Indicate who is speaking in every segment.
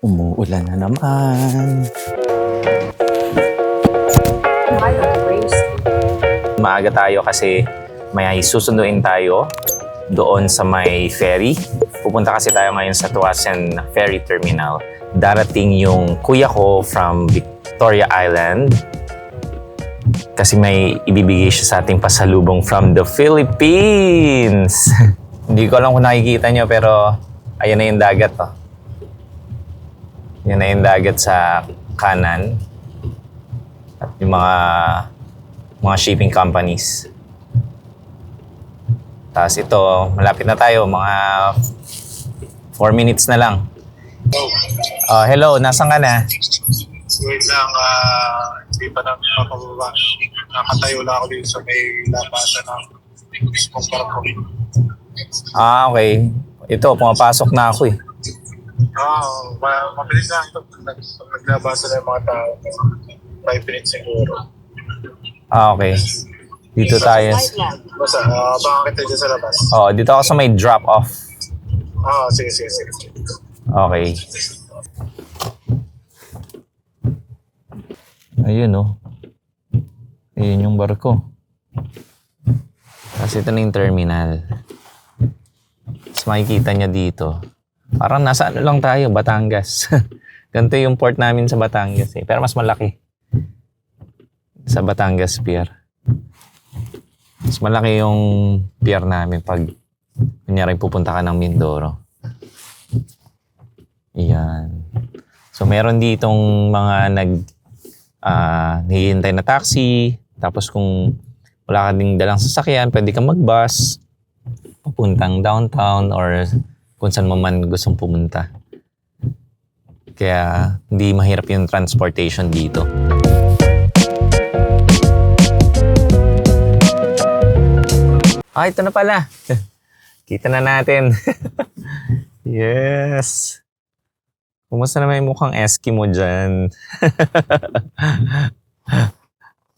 Speaker 1: Umuulan na naman. Maaga tayo kasi may susunduin tayo doon sa may ferry. Pupunta kasi tayo ngayon sa Tuasen Ferry Terminal. Darating yung kuya ko from Victoria Island kasi may ibibigay siya sa ating pasalubong from the Philippines. Hindi ko alam kung nakikita nyo pero ayan na yung dagat oh. Yan na yung dagat sa kanan. At yung mga mga shipping companies. Tapos ito, malapit na tayo, mga 4 minutes na lang. Ah, hello, nasan ka na?
Speaker 2: Wait lang, ah, hindi pa na papababa. Nakatayo lang ako dito sa may labasan ng mismong barko.
Speaker 1: Ah, okay. Ito, pumapasok na ako eh.
Speaker 2: Ah, ma- mabilis lang ito. Pag naglabasa na yung mga tao, 5 minutes siguro.
Speaker 1: Ah, okay. Dito tayo.
Speaker 2: Basta, ah, baka kita dyan sa labas.
Speaker 1: Oh, dito ako sa may drop off.
Speaker 2: Ah, sige, sige, sige.
Speaker 1: Okay. Ayun oh. Ayun yung barko. Kasi ito na yung terminal. Tapos makikita niya dito. Parang nasa ano lang tayo, Batangas. Ganito yung port namin sa Batangas eh. Pero mas malaki. Sa Batangas Pier. Mas malaki yung pier namin pag kunyari pupunta ka ng Mindoro. Iyan. So meron ditong mga nag ah naghihintay na taxi. Tapos kung wala ka ding dalang sasakyan, pwede kang mag-bus papuntang downtown or kung saan man gustong pumunta. Kaya hindi mahirap yung transportation dito. Ah, ito na pala. Kita na natin. yes. Kumusta naman yung mukhang Eskimo dyan?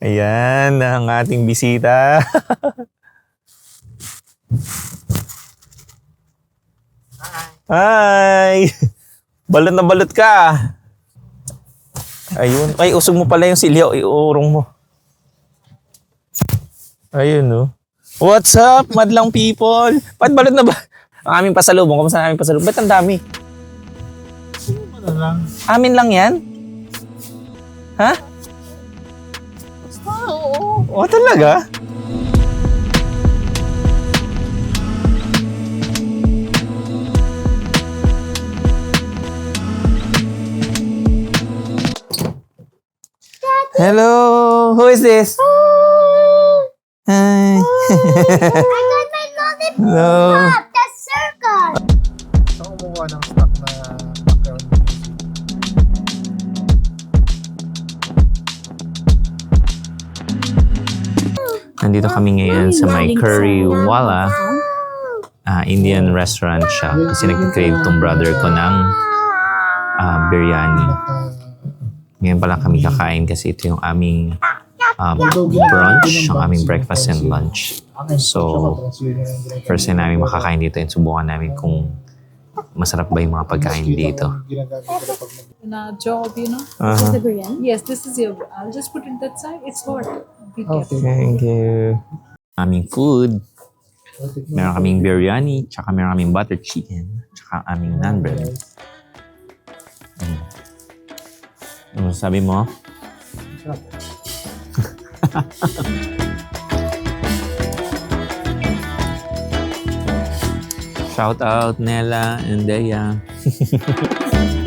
Speaker 1: Ayan, ang ating bisita. Hi! Balot na balot ka. Ayun. Ay, usog mo pala yung silyaw. Iurong mo. Ayun, no. What's up, madlang people? Ba't balot na ba? Ang aming pasalubong. Kamusta ang aming pasalubong? Ba't ang dami?
Speaker 2: Lang?
Speaker 1: Amin lang yan? Ha?
Speaker 3: Oo.
Speaker 1: Oo, talaga? Hello, who is this? Hi.
Speaker 3: I got my lollipop.
Speaker 1: Hello.
Speaker 3: The circus.
Speaker 2: Saan kumukuha ng stock na background music?
Speaker 1: Nandito kami ngayon sa may Currywala ah, Indian restaurant siya kasi nag-crave tong brother ko ng ah, biryani. Ngayon pala kami kakain kasi ito yung aming um, brunch, yung aming breakfast and lunch. So, first time namin makakain dito and subukan namin kung masarap ba yung mga pagkain dito.
Speaker 2: Ginagamit ko na
Speaker 4: you know.
Speaker 1: Uh-huh.
Speaker 4: Yes, this is your. I'll just put it that side. It's hot. Be careful.
Speaker 1: Thank you. Aming food. Meron kaming biryani, tsaka meron kaming butter chicken, tsaka aming naan bread. Ano sabi mo? Shout out Nella and Dea.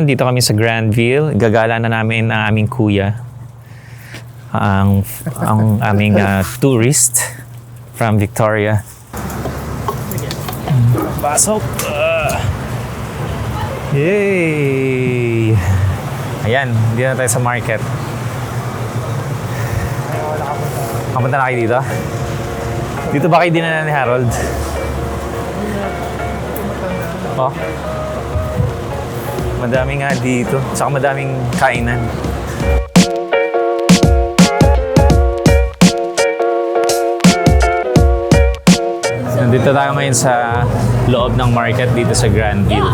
Speaker 1: nandito kami sa Grandville. Gagala na namin ang aming kuya. Ang, ang aming ah, tourist from Victoria. Pasok! Ah. yay! Ayan, dito na tayo sa market. Kapunta na kayo dito? Dito ba kayo dinala ni Harold? Oh. Madami nga dito. Saka madaming kainan. Nandito tayo ngayon sa loob ng market dito sa Grandville.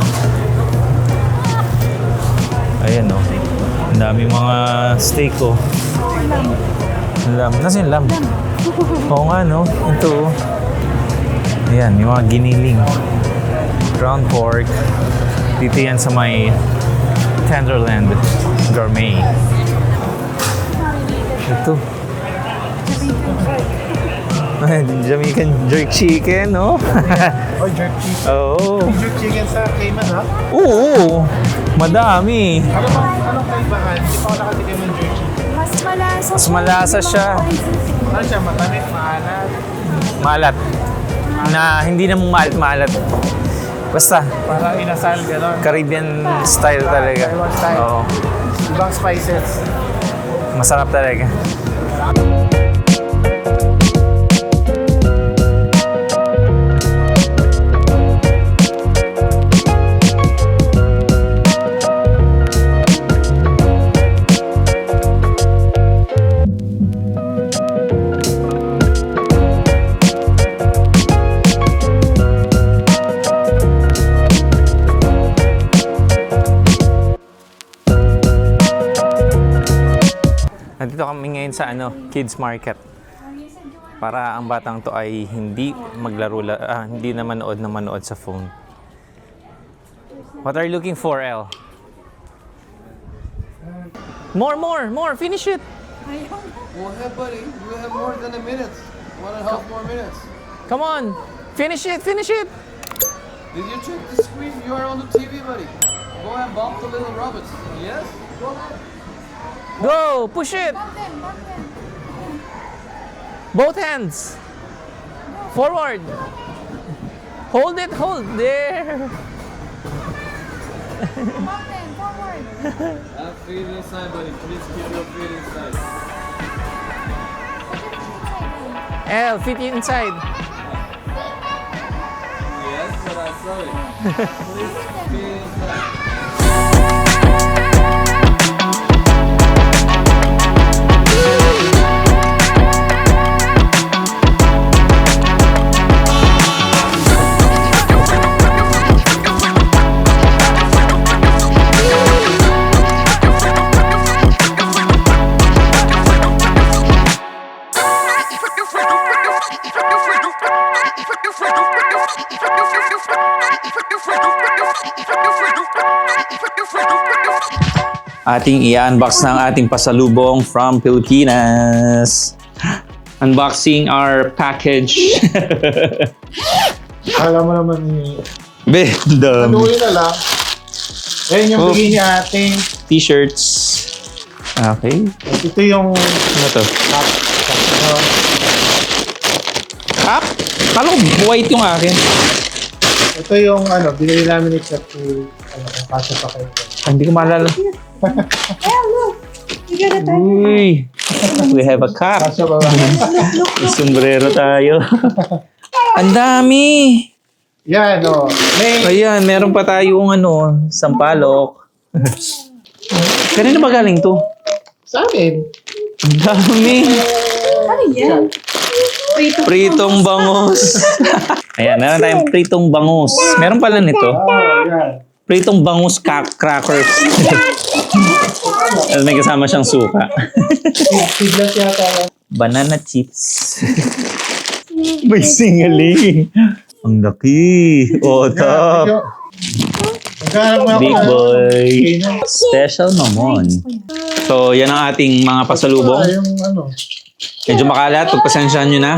Speaker 1: Ayan oh. Ang daming mga steak oh. Lam. Nasaan yung lam? Oo nga no. Ito oh. Ayan, yung mga giniling. Ground pork. Dito yan sa may Tenderland Gourmet. Ito. Jamaican jerk chicken, no?
Speaker 2: Oh, jerk chicken.
Speaker 1: Oo.
Speaker 2: Jerk chicken sa Cayman, ha?
Speaker 1: Oo. Madami.
Speaker 2: Ano bang, anong kaibahan? Hindi pa ako nakatikim ng jerk chicken.
Speaker 3: Mas malasa
Speaker 1: Mas malasa siya.
Speaker 2: Ano siya? Matamis, maalat.
Speaker 1: Maalat. Na hindi na maalat-maalat. Basta,
Speaker 2: Para inasal, gano'n.
Speaker 1: Caribbean style talaga.
Speaker 2: Taiwan style.
Speaker 1: Oo.
Speaker 2: Ibang spices.
Speaker 1: Masarap talaga. Sa ano, kids market. Para ang batang to ay hindi maglaro, la- ah, hindi na manood na manood sa phone. What are you looking for, El? More, more, more! Finish it!
Speaker 5: Go ahead, buddy. You have more than a minute. One and a half more minutes.
Speaker 1: Come on! Finish it! Finish it!
Speaker 5: Did you check the screen? You are on the TV, buddy. Go and bump the little rabbits. Yes? Go ahead.
Speaker 1: Go! Push it! Both hands! Forward! Hold it! Hold! There!
Speaker 5: Have feet inside, buddy. Please keep your feet inside.
Speaker 1: Fit you inside.
Speaker 5: Yes, but I saw it. Please feet inside.
Speaker 1: Ating i-unbox ng ating pasalubong from Pilipinas. Unboxing our package.
Speaker 2: Kala mo naman ni...
Speaker 1: Be, dami.
Speaker 2: Taluin na lang. Ayan yung
Speaker 1: Oh.
Speaker 2: bigay ni ate.
Speaker 1: T-shirts. Okay.
Speaker 2: Ito yung...
Speaker 1: Ano to?
Speaker 2: Cup. Cup.
Speaker 1: Kala ko white yung akin.
Speaker 2: Ito yung ano, binili namin ni Chef to, ano, kung kasya pa kayo.
Speaker 1: Hindi ko maalala. Uy. We have a cup.
Speaker 2: Kasya ba ba?
Speaker 1: May sombrero tayo. Ang dami.
Speaker 2: Yan, o. May,
Speaker 1: Ayan, meron pa tayong ano, sampalok. Kanina ba galing to?
Speaker 2: sa amin.
Speaker 1: Ang dami. Pritong bangus. Ayan, meron tayong pritong bangus. Meron pala nito.
Speaker 2: Oh, yan.
Speaker 1: Pritong bangus ka- crackers. At may kasama siyang suka.
Speaker 2: Siglas yata.
Speaker 1: Banana chips. may singaling. Ang laki. Oh, top. Big
Speaker 2: ng-
Speaker 1: boy. Special mamon. So, yan ang ating mga pasalubong.
Speaker 2: Ah, Yung ano.
Speaker 1: Medyo makalat, pagpasensyahan nyo na.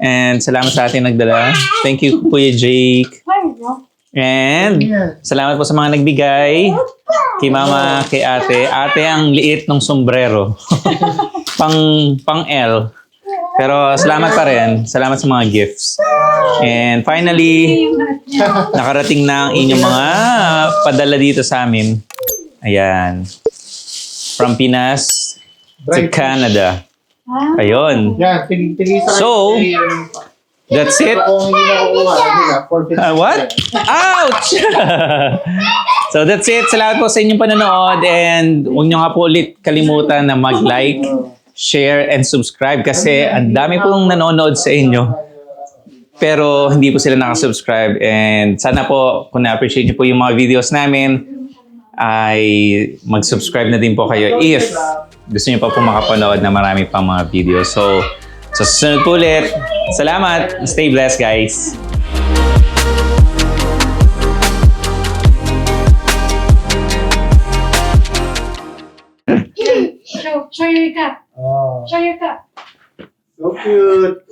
Speaker 1: And salamat sa ating nagdala. Thank you, Kuya Jake. And salamat po sa mga nagbigay. Kay mama, kay ate. Ate ang liit ng sombrero. pang, pang L. Pero salamat pa rin. Salamat sa mga gifts. And finally, nakarating na ang inyong mga padala dito sa amin. Ayan. From Pinas to. Canada. Ayun.
Speaker 2: Yan, tig tigisa
Speaker 1: So, That's it.
Speaker 2: Kung hindi nakukuha, hindi na. forfeit.
Speaker 1: Ah, what? Ouch! so that's it. Salamat po sa inyong panonood and huwag nyo nga po ulit kalimutan na mag-like, share, and subscribe kasi ang dami pong nanonood sa inyo pero hindi po sila nakasubscribe and sana po kung na-appreciate nyo po yung mga videos namin ay mag-subscribe na din po kayo if gusto nyo pa po makapanood na marami pang mga videos. So, sa susunod po ulit, salamat. Stay blessed, guys.
Speaker 5: Show, show your cup.
Speaker 2: Oh,
Speaker 5: Show your cup.
Speaker 2: so cute.